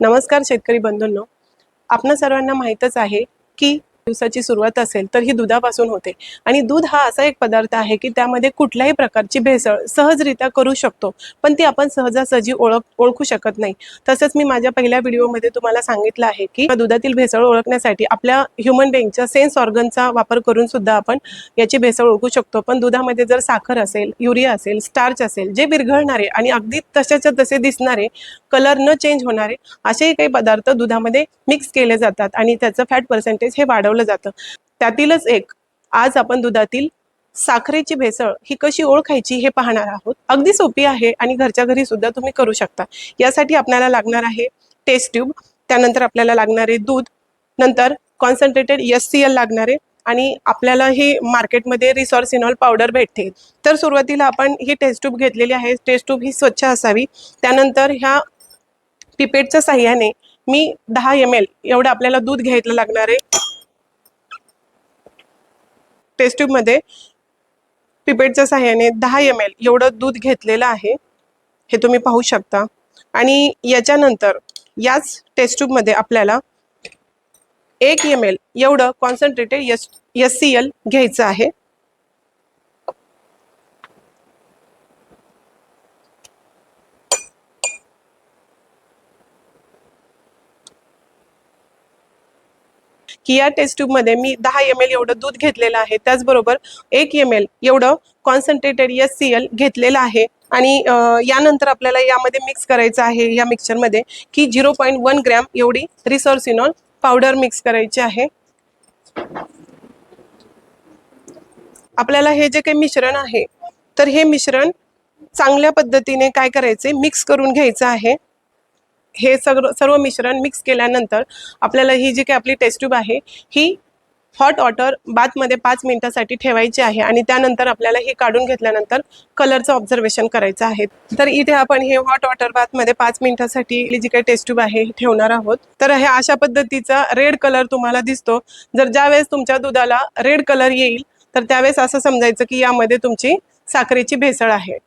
नमस्कार शेतकरी बंधूंनो. आपणा सर्वांना माहीतच आहे की दिवसाची सुरुवात असेल तर ही दुधापासून होते. आणि दूध हा असा एक पदार्थ आहे की त्यामध्ये कुठल्याही प्रकारची भेसळ सहजरित्या करू शकतो पण ती आपण सहजासहजी ओळख ओळखू शकत नाही. तसंच मी माझ्या पहिल्या व्हिडिओमध्ये तुम्हाला सांगितलं आहे की दुधातील भेसळ ओळखण्यासाठी आपल्या ह्युमन बेंगच्या सेन्स ऑर्गनचा वापर करून सुद्धा आपण याची भेसळ ओळखू शकतो. पण दुधामध्ये जर साखर असेल युरिया असेल स्टार्च असेल जे विरघळणारे आणि अगदी तशाच्या तसे दिसणारे कलर न चेंज होणारे असेही काही पदार्थ दुधामध्ये मिक्स केले जातात आणि त्याचं फॅट पर्सेंटेज हे वाढवलं जातं. त्यातीलच एक आज आपण दुधातील साखरेची भेसळ ही कशी ओळखायची हे पाहणार आहोत. अगदी सोपी आहे आणि घरच्या घरी सुद्धा तुम्ही करू शकता. यासाठी आपल्याला लागणार आहे टेस्ट ट्यूब त्यानंतर आपल्याला लागणारे दूध नंतर कॉन्सन्ट्रेटेड एस सी एल लागणारे आणि आपल्याला ही मार्केटमध्ये रिसॉर्सिनॉल पावडर भेटते. तर सुरुवातीला आपण ही टेस्ट ट्यूब घेतलेली आहे. टेस्ट ट्यूब ही स्वच्छ असावी. त्यानंतर ह्या पिपेटच्या साह्याने मी दहा एम एल एवढं आपल्याला दूध घ्यायला लागणार आहे. टेस्ट ट्यूबमध्ये पिपेटच्या साह्याने दहा एम एल एवढं दूध घेतलेलं आहे. हे तुम्ही पाहू शकता. आणि याच्यानंतर याच टेस्ट ट्यूबमध्ये आपल्याला एक एम एल एवढं concentrated S S C L घ्यायचं आहे. की या टेस्ट ट्यूबमध्ये मी दहा एम एल एवढं दूध घेतलेलं आहे. त्याचबरोबर एक एम एल एवढं कॉन्सन्ट्रेटेड एस सी एल घेतलेलं आहे. आणि यानंतर आपल्याला यामध्ये मिक्स करायचं आहे या मिक्सरमध्ये की झिरो पॉईंट वन ग्रॅम एवढी रिसॉर्सिनॉल पावडर मिक्स करायची आहे. आपल्याला हे जे काही मिश्रण आहे तर हे मिश्रण चांगल्या पद्धतीने काय करायचे? मिक्स करून घ्यायचं आहे. हे सगळं सर्व मिश्रण मिक्स केल्यानंतर आपल्याला ही जी काही आपली टेस्ट ट्यूब आहे ही हॉट वॉटर बाथमध्ये पाच मिनिटासाठी ठेवायची आहे आणि त्यानंतर आपल्याला हे काढून घेतल्यानंतर कलरचं ऑब्झर्वेशन करायचं आहे. तर इथे आपण हे हॉट वॉटर बाथमध्ये पाच मिनिटासाठी ही जी काही टेस्ट ट्यूब आहे ठेवणार आहोत. तर हे अशा पद्धतीचा रेड कलर तुम्हाला दिसतो. जर ज्यावेळेस तुमच्या दुधाला रेड कलर येईल तर त्यावेळेस असं समजायचं की यामध्ये तुमची साखरेची भेसळ आहे.